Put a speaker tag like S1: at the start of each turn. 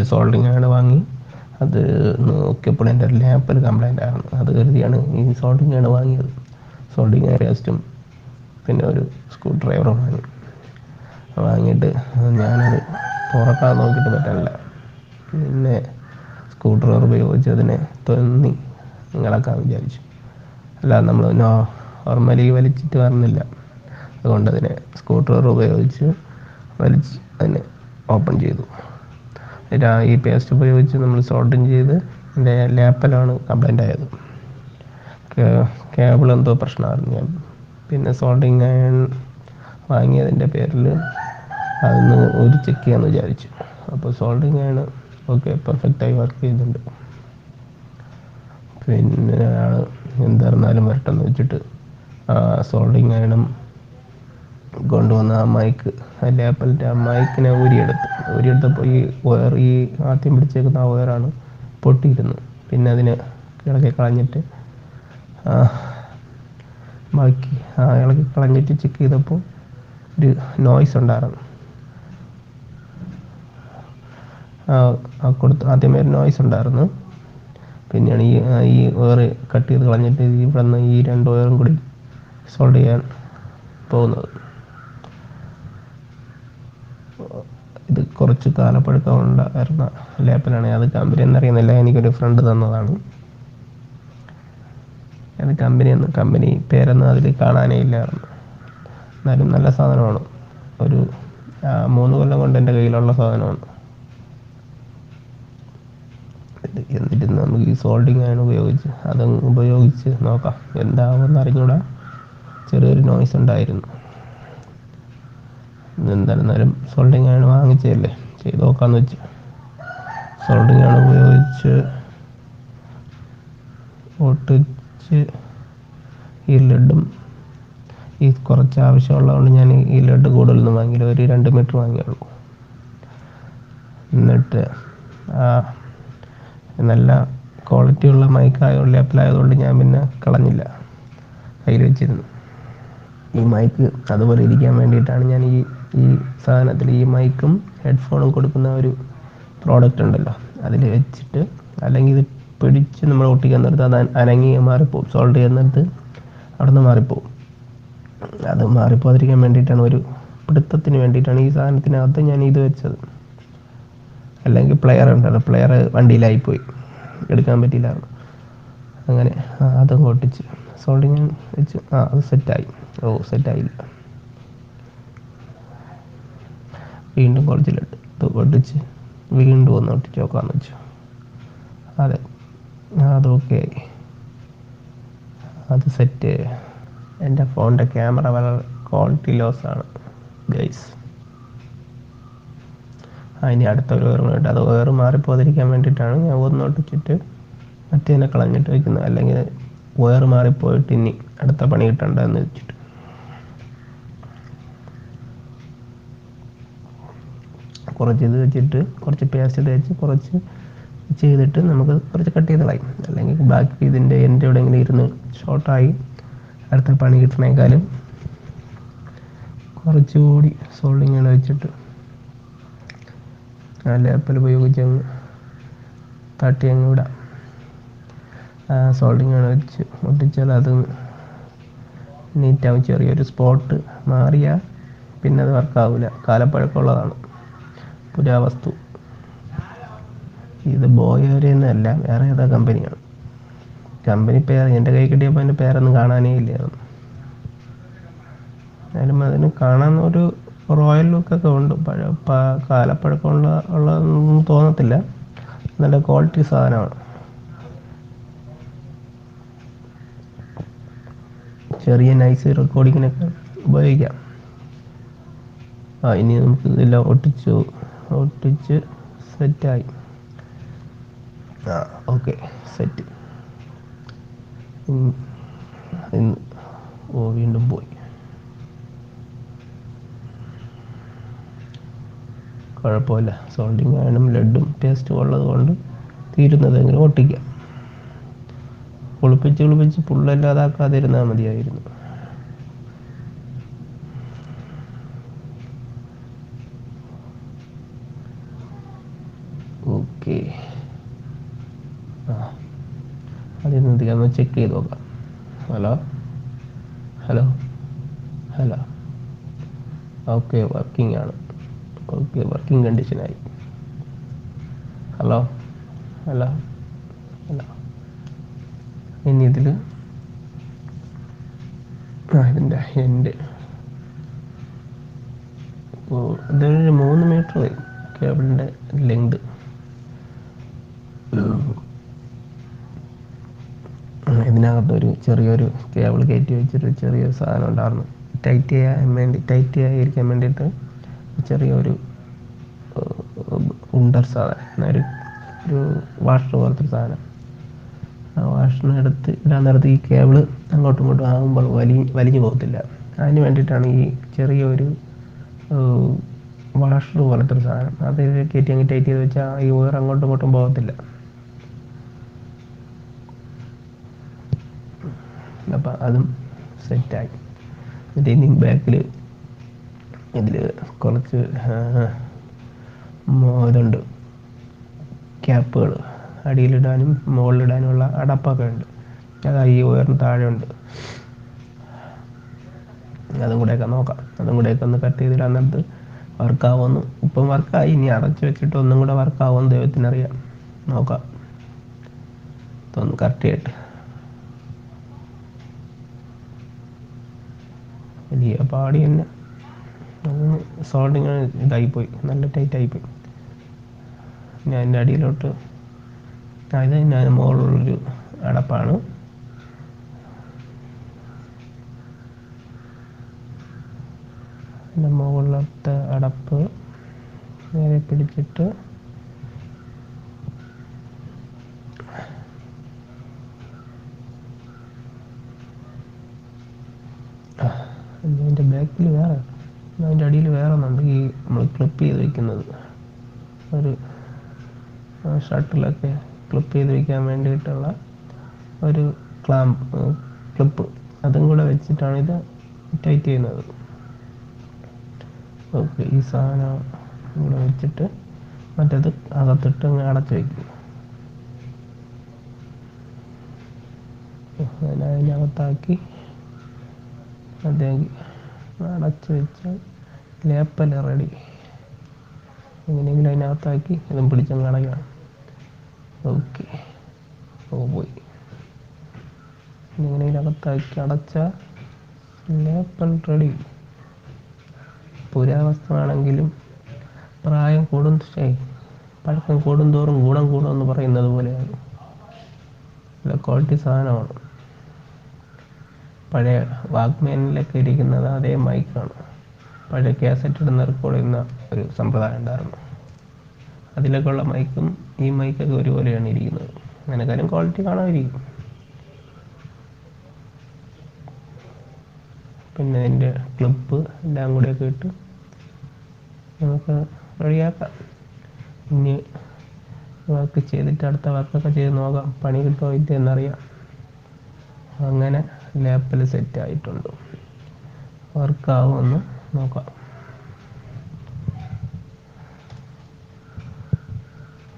S1: ഒരു സോൾഡിങ് ആണ് വാങ്ങി. അത് നോക്കിയപ്പോൾ എന്റെ ലാപ്പിൽ കംപ്ലൈന്റ് ആയിരുന്നു അത് കരുതിയാണ് ഈ സോൾഡിങ് ആണ് വാങ്ങിയത്. സോൾഡിങ് പേസ്റ്റും പിന്നെ ഒരു സ്ക്രൂ ഡ്രൈവറും വാങ്ങി. വാങ്ങിയിട്ട് ഞാനത് തുറക്കാൻ നോക്കിയിട്ട് പറ്റാനില്ല പിന്നെ സ്ക്രൂ ഡ്രൈവർ ഉപയോഗിച്ച് അതിനെ തൊന്നി. ഇളക്കാൻ വിചാരിച്ചു. അല്ല നമ്മൾ നോർമലി വലിച്ചിട്ട് വരുന്നില്ല അതുകൊണ്ട് അതിനെ സ്ക്രൂ ഡ്രൈവർ ഉപയോഗിച്ച് വലിച്ച് അതിനെ ഓപ്പൺ ചെയ്തു. ഈ പേസ്റ്റ് ഉപയോഗിച്ച് നമ്മൾ സോൾഡിങ് ചെയ്ത് എന്റെ ലാപ്പിലാണ് കംപ്ലൈന്റ് ആയത്. കേബിൾ എന്തോ പ്രശ്നമായിരുന്നു. ഞാൻ പിന്നെ സോൾഡിങ് അയൺ വാങ്ങിയതിന്റെ പേരിൽ അതൊന്ന് ഒരു ചെക്ക് ചെയ്യാമെന്ന് വിചാരിച്ചു. അപ്പോൾ സോൾഡിങ് അയൺ ഓക്കെ പെർഫെക്റ്റായി വർക്ക് ചെയ്യുന്നുണ്ട്. പിന്നെ എന്തായിരുന്നാലും വരട്ടെന്ന് വെച്ചിട്ട് സോൾഡിങ് അയണും കൊണ്ടുവന്ന ആ മൈക്ക് ആ ലാപ്പിന്റെ ആ മൈക്കിനെ ഊരിയെടുത്ത് ഊരിയെടുത്തപ്പോൾ ഈ വയർ ഈ ആദ്യം പിടിച്ചേക്കുന്ന ആ വയറാണ് പൊട്ടിയിരുന്നത്. പിന്നെ അതിനെ ഇളക്കി കളഞ്ഞിട്ട് ബാക്കി ആ ഇളക്കി കളഞ്ഞിട്ട് ചെക്ക് ചെയ്തപ്പോൾ ഒരു നോയ്സ് ഉണ്ടായിരുന്നു. ആ, കൊടുത്ത് ആദ്യമേ ഒരു നോയ്സ് ഉണ്ടായിരുന്നു. പിന്നെയാണ് ഈ ഈ വയർ കട്ട് ചെയ്ത് കളഞ്ഞിട്ട് ഇവിടെ നിന്ന് ഈ രണ്ട് വയറും കൂടി സോൾവ് ചെയ്യാൻ പോകുന്നത്. ഇത് കുറച്ച് കാലപ്പഴക്കമുണ്ടായിരുന്ന ലാപ്പിലാണ് അത് കമ്പനി എന്നറിയുന്നില്ല. എനിക്കൊരു ഫ്രണ്ട് തന്നതാണ്. അത് കമ്പനി എന്ന് കമ്പനി പേരൊന്നും അതിൽ കാണാനേ ഇല്ലായിരുന്നു എന്നാലും നല്ല സാധനമാണ്. ഒരു മൂന്ന് കൊല്ലം കൊണ്ട് എന്റെ കയ്യിലുള്ള സാധനമാണ്. എന്നിട്ട് നമുക്ക് ഈ സോൾഡിങ് ആണ് ഉപയോഗിച്ച് അത് ഉപയോഗിച്ച് നോക്കാം. എന്താവുമെന്ന് അറിഞ്ഞൂടാ. ചെറിയൊരു നോയ്സ് ഉണ്ടായിരുന്നു. എന്തായിരുന്നാലും സോൾഡിങ് ആണ് വാങ്ങിച്ചതല്ലേ? ചെയ്ത് നോക്കാന്ന് വെച്ച്. സോൾഡിങ് ആണ് ഉപയോഗിച്ച് ഒട്ടിച്ച് ഈ ലഡും ഈ കുറച്ച് ആവശ്യമുള്ളതുകൊണ്ട് ഞാൻ ഈ ലഡ് കൂടുതലൊന്നും വാങ്ങിയില്ല. ഒരു രണ്ട് മീറ്റർ വാങ്ങിയുള്ളൂ എന്നിട്ട് നല്ല ക്വാളിറ്റിയുള്ള മൈക്കായതുകൊണ്ട് ലാപ്പിലായതുകൊണ്ട് ഞാൻ പിന്നെ കളഞ്ഞില്ല. കയ്യിൽ വെച്ചിരുന്നു. ഈ മൈക്ക് അതുപോലെ ഇരിക്കാൻ വേണ്ടിയിട്ടാണ് ഞാൻ ഈ ഈ സാധനത്തിൽ ഈ മൈക്കും ഹെഡ്ഫോണും കൊടുക്കുന്ന ഒരു പ്രോഡക്റ്റ് ഉണ്ടല്ലോ. അതിൽ വെച്ചിട്ട് അല്ലെങ്കിൽ ഇത് പിടിച്ച് നമ്മൾ ഒട്ടിക്കാൻ നേരത്ത് അത് അനങ്ങി മാറിപ്പോവും. സോൾഡ് ചെയ്യാൻ നേരത്ത് അവിടെ നിന്ന് മാറിപ്പോവും. അത് മാറിപ്പോതിരിക്കാൻ വേണ്ടിയിട്ടാണ് ഒരു പിടുത്തത്തിന് വേണ്ടിയിട്ടാണ് ഈ സാധനത്തിനകത്ത് ഞാൻ ഇത് വെച്ചത്. അല്ലെങ്കിൽ പ്ലെയർ ഉണ്ടല്ലോ. പ്ലെയർ വണ്ടിയിലായിപ്പോയി. എടുക്കാൻ പറ്റിയില്ല. അങ്ങനെ അതും ഒട്ടിച്ച്. സോൾഡിങ് വെച്ച് ആ അത് സെറ്റായി ഓ സെറ്റായില്ല വീണ്ടും കുറച്ചിലിട്ട് ഇത് ഒടിച്ച് വീണ്ടും ഒന്ന് ഒട്ടിച്ച് നോക്കാമെന്ന് വെച്ചു. അതെ. അത് ഓക്കെ ആയി. അത് സെറ്റ് എന്റെ ഫോണിന്റെ ക്യാമറ വളരെ ക്വാളിറ്റി ലോസ് ആണ് ഗൈസ് ആ ഇനി അടുത്ത ഒരു വേറെ വേണ്ട അത് വേറെ മാറിപ്പോതിരിക്കാൻ വേണ്ടിയിട്ടാണ് ഞാൻ ഒന്ന് ഒട്ടിച്ചിട്ട് മറ്റേനെ കളഞ്ഞിട്ട് വയ്ക്കുന്നത് അല്ലെങ്കിൽ വേറെ മാറിപ്പോയിട്ട് ഇനി അടുത്ത പണി കിട്ടണ്ടെന്ന് വെച്ചിട്ട് കുറച്ച് ഇത് വെച്ചിട്ട് കുറച്ച് പേസ്റ്റ് തേച്ച് കുറച്ച് ചെയ്തിട്ട് നമുക്ക് കുറച്ച് കട്ട് ചെയ്ത് കളയും. അല്ലെങ്കിൽ ബാക്കി ഇതിന്റെ എന്റെ എവിടെയെങ്കിലും ഇരുന്ന് ഷോർട്ടായി അടുത്ത പണി കിട്ടണേക്കാളും കുറച്ചുകൂടി ഇങ്ങനെ വെച്ചിട്ട് ആ ലാപ്പിൽ ഉപയോഗിച്ച് അങ്ങ് തട്ടി അങ്ങ് വിടാം സോൾഡിങ് ആണ് വെച്ച് ഒട്ടിച്ചാൽ അത് നീറ്റാവും ചെറിയൊരു സ്പോട്ട് മാറിയാൽ പിന്നെ അത് വർക്കാവില്ല കാലപ്പഴക്കമുള്ളതാണ് പുരാവസ്തു ഇത് ബോയോരെന്നല്ല വേറെ ഏതാ കമ്പനിയാണ് കമ്പനി പേര് എന്റെ കൈ കിട്ടിയപ്പോൾ എന്റെ പേരൊന്നും കാണാനേ ഇല്ലായിരുന്നു എന്നാലും അതിന് കാണാൻ ഒരു റോയൽ ലുക്കൊക്കെ ഉണ്ട്. പഴ കാലപ്പഴക്കമുള്ള ഉള്ളതൊന്നും തോന്നത്തില്ല. നല്ല ക്വാളിറ്റി സാധനമാണ്. ചെറിയ നൈസ് റെക്കോർഡിങ്ങിനൊക്കെ ഉപയോഗിക്കാം. ആ ഇനി നമുക്ക് ഇതെല്ലാം ഒട്ടിച്ചു ഒട്ടിച്ച് സെറ്റായി. ആ. Okay set. ഇന്ന് ഓ വീണ്ടും പോയി. കുഴപ്പമില്ല. സോൾഡിങ് ആയാലും ലഡും ടേസ്റ്റും ഉള്ളത് കൊണ്ട് തീരുന്നതെങ്കിലും ഒട്ടിക്കാം. കുളിപ്പിച്ച് കുളിപ്പിച്ച് പുള്ളല്ലാതാക്കാതിരുന്നാൽ മതിയായിരുന്നു ഓ ഓക്കെ. ആ. നിന്ന് ഒന്ന് ചെക്ക് ചെയ്ത് നോക്കാം. Hello hello hello okay working ആണ്. ഓക്കെ വർക്കിംഗ് കണ്ടീഷനായി ഹലോ ഹലോ ഹലോ ഇനി ഇതിൽ ഇതിന്റെ എന്റെ. ഇപ്പോൾ ഇതൊരു മൂന്ന് മീറ്റർ വരും. കേബിളിന്റെ ലെങ്ത് ഇതിനകത്ത് ഒരു ചെറിയൊരു കേബിൾ കയറ്റി വെച്ചിട്ട് ചെറിയൊരു സാധനം ഉണ്ടായിരുന്നു. ടൈറ്റ് ചെയ്യാൻ വേണ്ടി ടൈറ്റ് ചെയ്യാതിരിക്കാൻ വേണ്ടിയിട്ട് ചെറിയൊരു ഉണ്ടർ സാധനം ഒരു ഒരു വാഷർ പോലത്തെ സാധനം. ആ വാഷിനടുത്ത് ഇടാൻ നേരത്ത് ഈ കേബിൾ അങ്ങോട്ടും ഇങ്ങോട്ടും ആകുമ്പോൾ വലി വലിഞ്ഞു പോകത്തില്ല. അതിന് വേണ്ടിയിട്ടാണ് ഈ ചെറിയൊരു വാഷർ പോലത്തെ ഒരു സാധനം. അത് കയറ്റി അങ്ങ് ടൈറ്റ് ചെയ്ത് വെച്ചാൽ ഈ വയർ അങ്ങോട്ടും ഇങ്ങോട്ടും പോകത്തില്ല. അപ്പം അതും സെറ്റായി എന്നിട്ട് ഇനി ബാക്കിൽ ഇതിൽ കുറച്ച് ഇതുണ്ട്. ക്യാപ്പുകൾ അടിയിലിടാനും മുകളിലിടാനുമുള്ള അടപ്പൊക്കെ ഉണ്ട്. അതാ ഈ ഉയർന്ന താഴെ ഉണ്ട്. അതും കൂടെയൊക്കെ നോക്കാം. അതും കൂടെയൊക്കെ ഒന്ന് കട്ട് ചെയ്തിടാൻ നേരത്ത് വർക്കാവുമെന്ന് ഇപ്പം വർക്കായി ഇനി അടച്ചു വെച്ചിട്ട് ഒന്നും കൂടെ വർക്കാവുമെന്ന് ദൈവത്തിനറിയാം. നോക്കാം. ഇതൊന്ന് കറക്റ്റ് ചെയ്യട്ടെ. വലിയ പാടി തന്നെ സോൾഡിങ് ഇതായിപ്പോയി. നല്ല ടൈറ്റ് ആയിപ്പോയി. ഞാൻ അതിന്റെ അടിയിലോട്ട് അതായത് ഞാൻ മുകളിലുള്ളൊരു അടപ്പാണ്. അതിന്റെ മുകളിലത്തെ അടപ്പ് നേരെ പിടിച്ചിട്ട് അതിന്റെ ബാക്കിൽ വേറെ അതിന്റെ അടിയിൽ വേറെ ഒന്നുണ്ട് ഈ നമ്മൾ ക്ലിപ്പ് ചെയ്ത് വെക്കുന്നത്. ഒരു ഷട്ടിലൊക്കെ ക്ലിപ്പ് ചെയ്ത് വെക്കാൻ വേണ്ടിയിട്ടുള്ള ഒരു ക്ലാമ്പ് ക്ലിപ്പ് അതും കൂടെ വെച്ചിട്ടാണ് ഇത് ടൈറ്റ് ചെയ്യുന്നത്. ഓക്കെ ഈ സാധനം കൂടെ വെച്ചിട്ട് മറ്റേത് അകത്തിട്ട് അങ്ങ് അടച്ചു വയ്ക്കും അതിനെ അതിനകത്താക്കി അദ്ദേഹം അടച്ച് വെച്ചാൽ ലേപ്പല റെഡി എങ്ങനെയെങ്കിലും അതിനകത്താക്കി ഇതും പിടിച്ചങ്ങ് അടയ്ക്കണം ഓക്കെ ഓ പോയി. എങ്ങനെയെങ്കിലും അകത്താക്കി അടച്ചാൽ ലേപ്പൽ റെഡി പുരാവസ്തുവാണെങ്കിലും പ്രായം കൂടും ശേ പഴക്കം കൂടും തോറും ഗുണം കൂടും എന്ന് പറയുന്നത് പോലെയാണ്. നല്ല ക്വാളിറ്റി സാധനമാണ്. പഴയ വാക്ക്മാനിലൊക്കെ ഇരിക്കുന്നത് അതേ മൈക്കാണ്. പഴയ കാസറ്റ് ഇടുന്ന റെക്കോർഡ് ചെയ്യുന്ന ഒരു സമ്പ്രദായം ഉണ്ടായിരുന്നു. അതിലൊക്കെ ഉള്ള മൈക്കും ഈ മൈക്കൊക്കെ ഒരുപോലെയാണ് ഇരിക്കുന്നത്. അങ്ങനെക്കാരും ക്വാളിറ്റി കാണാതിരിക്കും. പിന്നെ അതിന്റെ ക്ലിപ്പ് എല്ലാം കൂടെയൊക്കെ ഇട്ട് നമുക്ക് റെഡിയാക്കാം. ഇനി വർക്ക് ചെയ്തിട്ട് അടുത്ത വർക്കൊക്കെ ചെയ്ത് നോക്കാം. പണി കിട്ടുമോ ഇല്ല എന്നറിയാം. അങ്ങനെ ലാപ്പിൽ സെറ്റ് ആയിട്ടുണ്ട് വർക്കാവുമെന്ന് നോക്കാം.